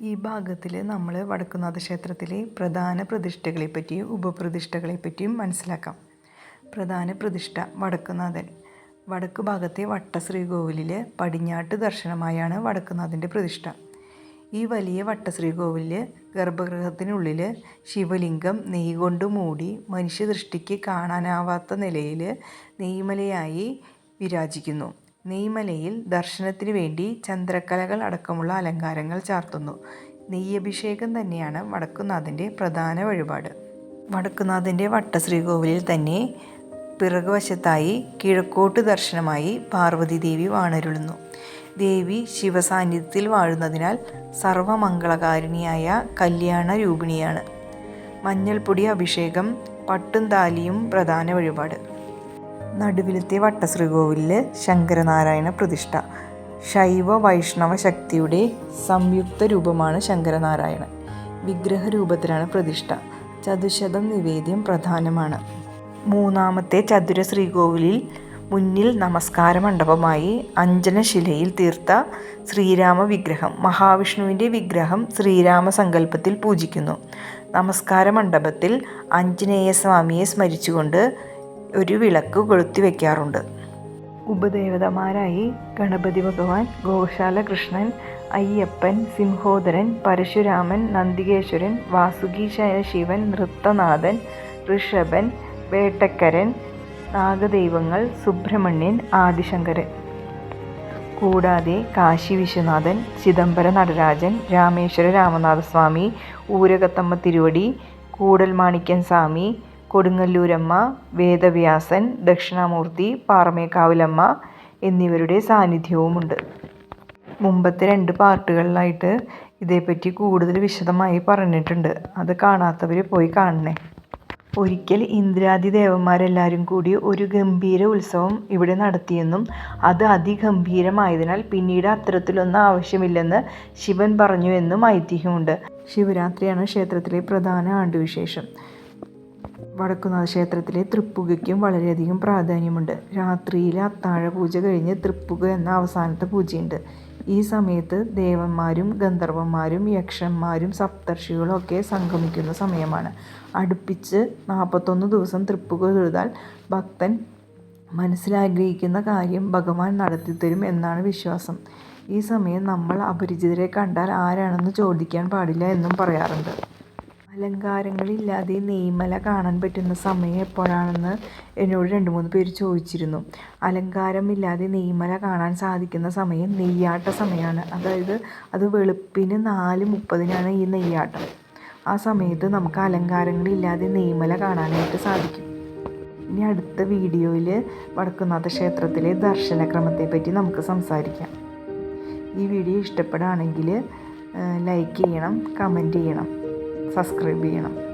ഈ ഭാഗത്തിൽ നമ്മൾ വടക്കുന്നാഥ ക്ഷേത്രത്തിലെ പ്രധാന പ്രതിഷ്ഠകളെ പറ്റിയും ഉപപ്രതിഷ്ഠകളെ പറ്റിയും മനസ്സിലാക്കാം. പ്രധാന പ്രതിഷ്ഠ വടക്കുനാഥൻ. വടക്ക് ഭാഗത്തെ വട്ടശ്രീകോവിലിൽ പടിഞ്ഞാട്ട് ദർശനമായാണ് വടക്കുനാഥന്റെ പ്രതിഷ്ഠ. ഈ വലിയ വട്ടശ്രീകോവിലിൽ ഗർഭഗൃഹത്തിനുള്ളിൽ ശിവലിംഗം നെയ്യ് കൊണ്ട് മൂടി മനുഷ്യദൃഷ്ടിക്ക് കാണാനാവാത്ത നിലയിൽ നെയ്മലയായി വിരാജിക്കുന്നു. നെയ്മലയിൽ ദർശനത്തിന് വേണ്ടി ചന്ദ്രക്കലകൾ അടക്കമുള്ള അലങ്കാരങ്ങൾ ചാർത്തുന്നു. നെയ്യഭിഷേകം തന്നെയാണ് വടക്കുന്നാഥന്റെ പ്രധാന വഴിപാട്. വടക്കുന്നാഥന്റെ വട്ടശ്രീകോവിലിൽ തന്നെ പിറകുവശത്തായി കിഴക്കോട്ട് ദർശനമായി പാർവതി ദേവി വാണരുളുന്നു. ദേവി ശിവസാന്നിധ്യത്തിൽ വാഴുന്നതിനാൽ സർവമംഗളകാരിണിയായ കല്യാണ രൂപിണിയാണ് മഞ്ഞൾപ്പൊടി അഭിഷേകം പട്ടും താലിയും പ്രധാന വഴിപാട്. നടുവിലത്തെ വട്ടശ്രീകോവിലിൽ ശങ്കരനാരായണ പ്രതിഷ്ഠ. ശൈവ വൈഷ്ണവ ശക്തിയുടെ സംയുക്ത രൂപമാണ് ശങ്കരനാരായണൻ. വിഗ്രഹ രൂപത്തിലാണ് പ്രതിഷ്ഠ. ചതുശതം നിവേദ്യം പ്രധാനമാണ്. മൂന്നാമത്തെ ചതുര ശ്രീകോവിലിൽ മുന്നിൽ നമസ്കാര മണ്ഡപമായി അഞ്ജനശിലയിൽ തീർത്ത ശ്രീരാമ വിഗ്രഹം മഹാവിഷ്ണുവിന്റെ വിഗ്രഹം ശ്രീരാമ സങ്കല്പത്തിൽ പൂജിക്കുന്നു. നമസ്കാര മണ്ഡപത്തിൽ ആഞ്ജനേയസ്വാമിയെ സ്മരിച്ചുകൊണ്ട് ഒരു വിളക്ക് കൊളുത്തി വയ്ക്കാറുണ്ട് ഉപദേവതമാരായി ഗണപതി ഭഗവാൻ ഗോശാല കൃഷ്ണൻ അയ്യപ്പൻ സിംഹോദരൻ പരശുരാമൻ നന്ദികേശ്വരൻ വാസുകീശായ ശിവൻ നൃത്തനാഥൻ ഋഷഭൻ വേട്ടക്കരൻ നാഗദൈവങ്ങൾ സുബ്രഹ്മണ്യൻ ആദിശങ്കരൻ. കൂടാതെ കാശി വിശ്വനാഥൻ ചിദംബര നടരാജൻ രാമേശ്വര രാമനാഥസ്വാമി ഊരകത്തമ്മ തിരുവടി കൂടൽമാണിക്യൻ സ്വാമി കൊടുങ്ങല്ലൂരമ്മ വേദവ്യാസൻ ദക്ഷിണാമൂർത്തി പാറമേക്കാവിലമ്മ എന്നിവരുടെ സാന്നിധ്യവുമുണ്ട്. മുമ്പത്തെ രണ്ട് പാർട്ടുകളിലായിട്ട് ഇതേപ്പറ്റി കൂടുതൽ വിശദമായി പറഞ്ഞിട്ടുണ്ട്. അത് കാണാത്തവർ പോയി കാണണേ. ഒരിക്കൽ ഇന്ദ്രാദി ദേവന്മാരെല്ലാവരും കൂടി ഒരു ഗംഭീര ഉത്സവം ഇവിടെ നടത്തിയെന്നും അത് അതിഗംഭീരമായതിനാൽ പിന്നീട് അത്തരത്തിലൊന്നും ആവശ്യമില്ലെന്ന് ശിവൻ പറഞ്ഞു എന്നും ഐതിഹ്യമുണ്ട്. ശിവരാത്രിയാണ് ക്ഷേത്രത്തിലെ പ്രധാന ആണ്ടുവിശേഷം. വടക്കുന്നാഥ ക്ഷേത്രത്തിലെ തൃപ്പുകയ്ക്കും വളരെയധികം പ്രാധാന്യമുണ്ട്. രാത്രിയിലെ അത്താഴ പൂജ കഴിഞ്ഞ് തൃപ്പുക എന്ന അവസാനത്തെ പൂജയുണ്ട്. ഈ സമയത്ത് ദേവന്മാരും ഗന്ധർവന്മാരും യക്ഷന്മാരും സപ്തർഷികളും ഒക്കെ സംഗമിക്കുന്ന സമയമാണ്. അടുപ്പിച്ച് നാൽപ്പത്തൊന്ന് ദിവസം തൃപ്പുക തൊഴുതാൽ ഭക്തൻ മനസ്സിലാഗ്രഹിക്കുന്ന കാര്യം ഭഗവാൻ നടത്തിത്തരും എന്നാണ് വിശ്വാസം. ഈ സമയം നമ്മൾ അപരിചിതരെ കണ്ടാൽ ആരാണെന്ന് ചോദിക്കാൻ പാടില്ല എന്നും പറയാറുണ്ട്. അലങ്കാരങ്ങളില്ലാതെ നെയ്മല കാണാൻ പറ്റുന്ന സമയം എപ്പോഴാണെന്ന് എന്നോട് രണ്ട് മൂന്ന് പേര് ചോദിച്ചിരുന്നു. അലങ്കാരമില്ലാതെ നെയ്മല കാണാൻ സാധിക്കുന്ന സമയം നെയ്യാട്ട സമയമാണ്. അതായത് അത് വെളുപ്പിന് നാല് മുപ്പതിനാണ് ഈ നെയ്യാട്ടം. ആ സമയത്ത് നമുക്ക് അലങ്കാരങ്ങളില്ലാതെ നെയ്മല കാണാനായിട്ട് സാധിക്കും. ഇനി അടുത്ത വീഡിയോയിൽ വടക്കുന്നാഥ ക്ഷേത്രത്തിലെ ദർശനക്രമത്തെപ്പറ്റി നമുക്ക് സംസാരിക്കാം. ഈ വീഡിയോ ഇഷ്ടപ്പെടുകയാണെങ്കിൽ ലൈക്ക് ചെയ്യണം കമന്റ് ചെയ്യണം. സബ്സ്ക്രൈബ് ചെയ്യണം.